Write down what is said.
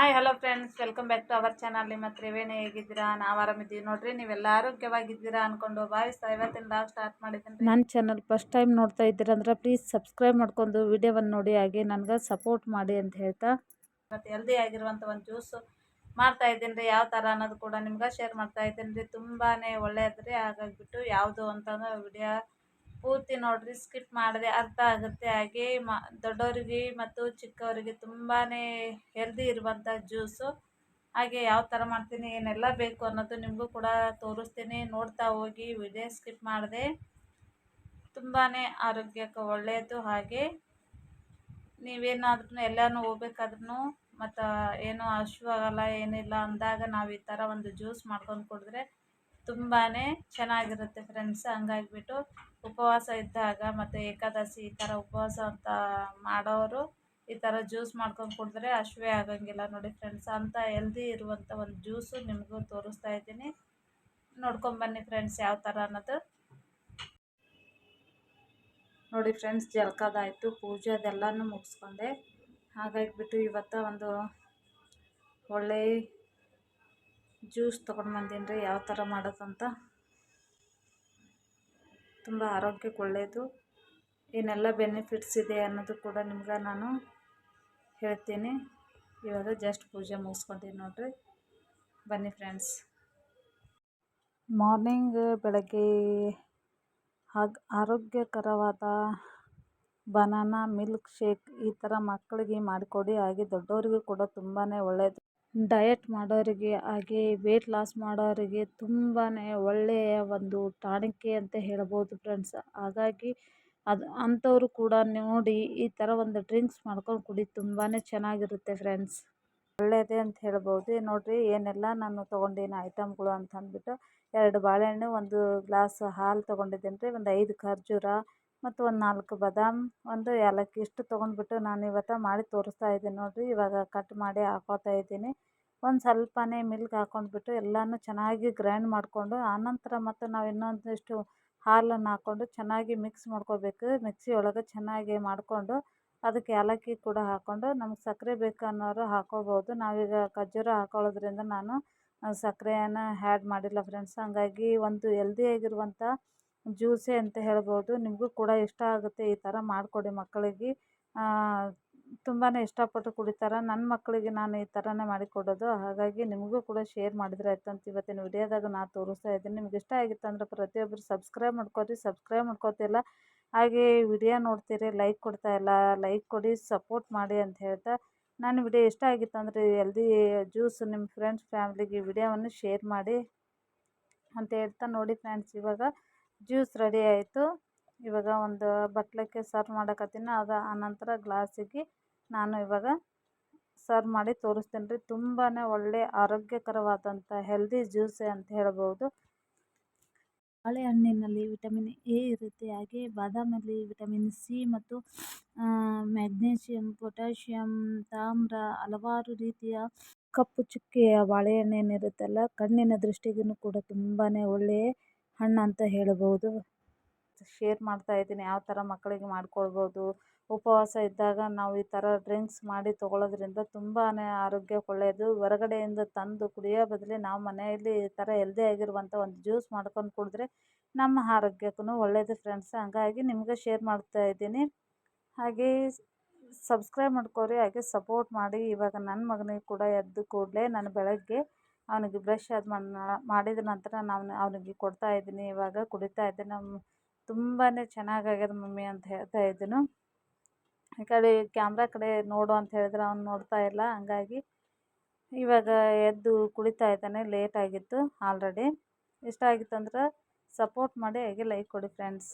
Hi hello friends welcome back to our channel ನಿಮ್ಮ ತ್ರಿವೇಣಿ ಹೇಗಿದ್ದೀರಾ? ನಾವು ಆರಾಮಿದ್ದೀವಿ. ನೋಡ್ರಿ ನೀವೆಲ್ಲ ಆರೋಗ್ಯವಾಗಿದ್ದೀರಾ ಅಂದ್ಕೊಂಡು ಭಾವಿಸ್ತಾ ಇವತ್ತಿನ ಲಾಗ್ ಸ್ಟಾರ್ಟ್ ಮಾಡಿದ್ದೀನಿ ನನ್ನ ಚಾನಲ್ ಫಸ್ಟ್ ಟೈಮ್ ನೋಡ್ತಾ ಇದ್ದೀರಂದ್ರೆ ಪ್ಲೀಸ್ ಸಬ್ಸ್ಕ್ರೈಬ್ ಮಾಡ್ಕೊಂಡು ವಿಡಿಯೋವನ್ನು ನೋಡಿ ಹಾಗೆ ನನಗೆ ಸಪೋರ್ಟ್ ಮಾಡಿ ಅಂತ ಹೇಳ್ತಾ. ಮತ್ತು ಹೆಲ್ದಿ ಆಗಿರುವಂಥ ಒಂದು ಜ್ಯೂಸು ಮಾಡ್ತಾ ಇದ್ದೀನಿ ರೀ. ಯಾವ ಥರ ಅನ್ನೋದು ಕೂಡ ನಿಮ್ಗೆ ಶೇರ್ ಮಾಡ್ತಾ ಇದ್ದೀನಿ ರೀ. ತುಂಬಾ ಒಳ್ಳೆಯದು ಹಾಗಾಗಿಬಿಟ್ಟು ಯಾವುದು ಅಂತಂದ್ರೆ ವಿಡಿಯೋ ಪೂರ್ತಿ ನೋಡಿರಿ ಸ್ಕಿಪ್ ಮಾಡದೆ ಅರ್ಥ ಆಗುತ್ತೆ ಹಾಗೆ ಮ, ದೊಡ್ಡವರಿಗೆ ಮತ್ತು ಚಿಕ್ಕವರಿಗೆ ತುಂಬಾ ಹೆಲ್ದಿ ಇರುವಂಥ ಜ್ಯೂಸು ಹಾಗೆ ಯಾವ ಥರ ಮಾಡ್ತೀನಿ, ಏನೆಲ್ಲ ಬೇಕು ಅನ್ನೋದು ನಿಮಗೂ ಕೂಡ ತೋರಿಸ್ತೀನಿ. ನೋಡ್ತಾ ಹೋಗಿ, ವಿಡಿಯೋ ಸ್ಕಿಪ್ ಮಾಡಿದೆ. ತುಂಬಾ ಆರೋಗ್ಯಕ್ಕೆ ಒಳ್ಳೆಯದು ಹಾಗೆ. ನೀವೇನಾದ್ರೂ ಎಲ್ಲನೂ ಹೋಗ್ಬೇಕಾದ್ರೂ ಮತ್ತು ಏನೂ ಹಶುವಾಗಲ್ಲ ಏನಿಲ್ಲ ಅಂದಾಗ ನಾವು ಈ ಥರ ಒಂದು ಜ್ಯೂಸ್ ಮಾಡ್ಕೊಂಡು ಕುಡಿದ್ರೆ ತುಂಬಾ ಚೆನ್ನಾಗಿರುತ್ತೆ ಫ್ರೆಂಡ್ಸ್ ಹಂಗಾಗಿಬಿಟ್ಟು ಉಪವಾಸ ಇದ್ದಾಗ ಮತ್ತು ಏಕಾದಶಿ ಈ ಥರ ಉಪವಾಸ ಅಂತ ಮಾಡೋರು ಈ ಥರ ಜ್ಯೂಸ್ ಮಾಡ್ಕೊಂಡು ಕುಡಿದ್ರೆ ಹಶ್ವೆ ಆಗೋಂಗಿಲ್ಲ ನೋಡಿ ಫ್ರೆಂಡ್ಸ್ ಅಂಥ ಹೆಲ್ದಿ ಇರುವಂಥ ಒಂದು ಜ್ಯೂಸು ನಿಮಗೂ ತೋರಿಸ್ತಾ ಇದ್ದೀನಿ. ನೋಡ್ಕೊಂಬನ್ನಿ ಫ್ರೆಂಡ್ಸ್ ಯಾವ ಥರ ಅನ್ನೋದು. ನೋಡಿ ಫ್ರೆಂಡ್ಸ್ ಜಲ್ಕದಾಯಿತು, ಪೂಜೆ ಅದೆಲ್ಲನೂ ಮುಗಿಸ್ಕೊಂಡೆ. ಹಾಗಾಗಿಬಿಟ್ಟು ಇವತ್ತ ಒಂದು ಒಳ್ಳೆ ಜ್ಯೂಸ್ ತೊಗೊಂಡು ಬಂದೀನಿ ರೀ ಯಾವ ಥರ ಮಾಡೋದಂತ. ತುಂಬ ಆರೋಗ್ಯಕ್ಕೆ ಒಳ್ಳೆಯದು ಏನೆಲ್ಲ ಬೆನಿಫಿಟ್ಸ್ ಇದೆ ಅನ್ನೋದು ಕೂಡ ನಿಮ್ಗೆ ನಾನು ಹೇಳ್ತೀನಿ. ಇವಾಗ ಜಸ್ಟ್ ಪೂಜೆ ಮುಗಿಸ್ಕೊಂತೀನಿ ನೋಡಿರಿ. ಬನ್ನಿ ಫ್ರೆಂಡ್ಸ್ ಮಾರ್ನಿಂಗ್ ಬೆಳಗ್ಗೆ ಹಾಗೆ ಆರೋಗ್ಯಕರವಾದ ಬನಾನಾ ಮಿಲ್ಕ್ ಶೇಕ್ ಈ ಥರ ಮಕ್ಕಳಿಗೆ ಮಾಡಿಕೊಡಿ, ಹಾಗೆ ದೊಡ್ಡವರಿಗೂ ಕೂಡ ತುಂಬಾ ಒಳ್ಳೆಯದು ಡಯಟ್ ಮಾಡೋರಿಗೆ ಹಾಗೆ ವೇಟ್ ಲಾಸ್ ಮಾಡೋರಿಗೆ ತುಂಬಾ ಒಳ್ಳೆಯ ಒಂದು ಟಾನಿಕೆ ಅಂತ ಹೇಳ್ಬೋದು ಫ್ರೆಂಡ್ಸ್ ಹಾಗಾಗಿ ಅದು ಅಂಥವರು ಕೂಡ ನೋಡಿ ಈ ಥರ ಒಂದು ಡ್ರಿಂಕ್ಸ್ ಮಾಡ್ಕೊಂಡು ಕುಡಿ ತುಂಬಾ ಚೆನ್ನಾಗಿರುತ್ತೆ ಫ್ರೆಂಡ್ಸ್ ಒಳ್ಳೆಯದೇ ಅಂತ ಹೇಳ್ಬೋದು. ನೋಡಿರಿ, ಏನೆಲ್ಲ ನಾನು ತೊಗೊಂಡೇನು ಐಟಮ್ಗಳು ಅಂತ ಅಂದ್ಬಿಟ್ಟು ಎರಡು ಬಾಳೆಹಣ್ಣು, ಒಂದು ಗ್ಲಾಸ್ ಹಾಲು ತೊಗೊಂಡಿದ್ದೀನಿ ರೀ ಒಂದು ಐದು ಖರ್ಜೂರ ಮತ್ತು ಒಂದು ನಾಲ್ಕು ಬಾದಾಮ್, ಒಂದು ಏಲಕ್ಕಿ ಇಷ್ಟು ತೊಗೊಂಡ್ಬಿಟ್ಟು ನಾನು ಇವತ್ತು ಮಾಡಿ ತೋರಿಸ್ತಾ ಇದ್ದೀನಿ ನೋಡಿರಿ. ಇವಾಗ ಕಟ್ ಮಾಡಿ ಹಾಕೋತಾ ಇದ್ದೀನಿ. ಒಂದು ಸ್ವಲ್ಪನೇ ಮಿಲ್ಕ್ ಹಾಕ್ಕೊಂಡ್ಬಿಟ್ಟು ಎಲ್ಲನೂ ಚೆನ್ನಾಗಿ ಗ್ರೈಂಡ್ ಮಾಡಿಕೊಂಡು, ಆನಂತರ ಮತ್ತು ನಾವು ಇನ್ನೊಂದಿಷ್ಟು ಹಾಲನ್ನು ಹಾಕ್ಕೊಂಡು ಚೆನ್ನಾಗಿ ಮಿಕ್ಸ್ ಮಾಡ್ಕೋಬೇಕು. ಮಿಕ್ಸಿ ಒಳಗೆ ಚೆನ್ನಾಗಿ ಮಾಡಿಕೊಂಡು ಅದಕ್ಕೆ ಏಲಕ್ಕಿ ಕೂಡ ಹಾಕ್ಕೊಂಡು ನಮ್ಗೆ ಸಕ್ಕರೆ ಬೇಕು ಅನ್ನೋರು ಹಾಕ್ಕೋಬೋದು ನಾವೀಗ ಖರ್ಜೂರ ಹಾಕೊಳ್ಳೋದ್ರಿಂದ ನಾನು ಸಕ್ಕರೆಯನ್ನು ಹ್ಯಾಡ್ ಮಾಡಿಲ್ಲ ಫ್ರೆಂಡ್ಸ್ ಹಾಗಾಗಿ ಒಂದು ಎಲ್ದಿಯಾಗಿರುವಂಥ ಜ್ಯೂಸೇ ಅಂತ ಹೇಳ್ಬೋದು. ನಿಮಗೂ ಕೂಡ ಇಷ್ಟ ಆಗುತ್ತೆ ಈ ಥರ ಮಾಡಿಕೊಡಿ ಮಕ್ಕಳಿಗೆ. ತುಂಬಾ ಇಷ್ಟಪಟ್ಟು ಕುಡಿತಾರೆ. ನನ್ನ ಮಕ್ಕಳಿಗೆ ನಾನು ಈ ಥರನೇ ಮಾಡಿಕೊಡೋದು ಹಾಗಾಗಿ ನಿಮಗೂ ಕೂಡ ಶೇರ್ ಮಾಡಿದ್ರೆ ಆಯ್ತು ಅಂತ ಇವತ್ತಿನ ವಿಡಿಯೋದಾಗ ನಾನು ತೋರಿಸ್ತಾ ಇದ್ದೀನಿ. ನಿಮ್ಗೆ ಇಷ್ಟ ಆಗಿತ್ತು ಅಂದರೆ ಪ್ರತಿಯೊಬ್ಬರು ಸಬ್ಸ್ಕ್ರೈಬ್ ಮಾಡ್ಕೊರಿ. ಸಬ್ಸ್ಕ್ರೈಬ್ ಮಾಡ್ಕೋತಿಲ್ಲ, ಹಾಗೆ ವಿಡಿಯೋ ನೋಡ್ತೀರಿ. ಲೈಕ್ ಕೊಡ್ತಾ ಇಲ್ಲ, ಲೈಕ್ ಕೊಡಿ, ಸಪೋರ್ಟ್ ಮಾಡಿ ಅಂತ ಹೇಳ್ತಾ. ನಾನು ವಿಡಿಯೋ ಇಷ್ಟ ಆಗಿತ್ತು ಅಂದರೆ ಎಲ್ದಿ ಜ್ಯೂಸ್ ನಿಮ್ಮ ಫ್ರೆಂಡ್ಸ್ ಫ್ಯಾಮ್ಲಿಗೆ ವಿಡಿಯೋವನ್ನು ಶೇರ್ ಮಾಡಿ ಅಂತ ಹೇಳ್ತಾ. ನೋಡಿ ಫ್ರೆಂಡ್ಸ್, ಇವಾಗ ಜ್ಯೂಸ್ ರೆಡಿ ಆಯಿತು. ಇವಾಗ ಒಂದು ಬಟ್ಲಕ್ಕೆ ಸರ್ವ್ ಮಾಡಕತ್ತೀನಿ. ಅದು ಆನಂತರ ಗ್ಲಾಸಿಗೆ ನಾನು ಇವಾಗ ಸರ್ವ್ ಮಾಡಿ ತೋರಿಸ್ತೀನಿ ರೀ. ತುಂಬಾ ಒಳ್ಳೆಯ ಆರೋಗ್ಯಕರವಾದಂಥ ಹೆಲ್ದಿ ಜ್ಯೂಸೆ ಅಂತ ಹೇಳ್ಬೋದು. ಬಾಳೆಹಣ್ಣಿನಲ್ಲಿ ವಿಟಮಿನ್ ಎ ಇರುತ್ತೆ ಹಾಗೆ ಬಾದಾಮಲ್ಲಿ ವಿಟಮಿನ್ ಸಿ ಮತ್ತು ಮ್ಯಾಗ್ನೀಷಿಯಂ ಪೊಟ್ಯಾಷಿಯಮ್ ತಾಮ್ರ ಹಲವಾರು ರೀತಿಯ ಕಪ್ಪು ಚುಕ್ಕೆಯ ಬಾಳೆಹಣ್ಣೇನಿರುತ್ತಲ್ಲ ಕಣ್ಣಿನ ದೃಷ್ಟಿಗೂ ಕೂಡ ತುಂಬಾ ಒಳ್ಳೆಯ ಹಣ್ಣು ಅಂತ ಹೇಳಬಹುದು ಶೇರ್ ಮಾಡ್ತಾ ಇದ್ದೀನಿ. ಯಾವ ಥರ ಮಕ್ಕಳಿಗೆ ಮಾಡಿಕೊಡ್ಬೋದು ಉಪವಾಸ ಇದ್ದಾಗ ನಾವು ಈ ಥರ ಡ್ರಿಂಕ್ಸ್ ಮಾಡಿ ತಗೊಳ್ಳೋದ್ರಿಂದ ತುಂಬಾ ಆರೋಗ್ಯಕ್ಕೆ ಒಳ್ಳೆಯದು ಹೊರಗಡೆಯಿಂದ ತಂದು ಕುಡಿಯೋ ಬದಲು ನಾವು ಮನೆಯಲ್ಲಿ ಈ ಥರ ಹೆಲ್ದಿ ಆಗಿರುವಂಥ ಒಂದು ಜ್ಯೂಸ್ ಮಾಡ್ಕೊಂಡು ಕುಡಿದ್ರೆ ನಮ್ಮ ಆರೋಗ್ಯಕ್ಕೂ ಒಳ್ಳೆಯದು ಫ್ರೆಂಡ್ಸ್ ಹಂಗಾಗಿ ನಿಮಗೆ ಶೇರ್ ಮಾಡ್ತಾ ಇದ್ದೀನಿ. ಹಾಗೆ ಸಬ್ಸ್ಕ್ರೈಬ್ ಮಾಡ್ಕೊರಿ. ಹಾಗೆ ಸಪೋರ್ಟ್ ಮಾಡಿ. ಇವಾಗ ನನ್ನ ಮಗನಿಗೆ ಕೂಡ ಎದ್ದ ಕೂಡಲೇ ನಾನು ಬೆಳಗ್ಗೆ ಅವನಿಗೆ ಬ್ರಷ್ ಅದು ಮಾಡಿದ ನಂತರ ನಾನು ಅವನಿಗೆ ಕೊಡ್ತಾ ಇದ್ದೀನಿ, ಇವಾಗ ಕುಡಿತಾ ಇದ್ದಾನೆ. ತುಂಬಾ ಚೆನ್ನಾಗಾಗ್ಯದ ಮಮ್ಮಿ ಅಂತ ಹೇಳ್ತಾ ಇದ್ದನು. ಈ ಕಡೆ ಕ್ಯಾಮ್ರಾ ಕಡೆ ನೋಡು ಅಂತ ಹೇಳಿದ್ರೆ ಅವ್ನು ನೋಡ್ತಾ ಇಲ್ಲ, ಹಂಗಾಗಿ ಇವಾಗ ಎದ್ದು ಕುಡಿತಾ ಇದ್ದಾನೆ ಲೇಟ್ ಆಗಿತ್ತು ಆಲ್ರೆಡಿ ಇಷ್ಟ ಆಗಿತ್ತಂದ್ರೆ ಸಪೋರ್ಟ್ ಮಾಡಿ, ಹಾಗೆ ಲೈಕ್ ಕೊಡಿ ಫ್ರೆಂಡ್ಸ್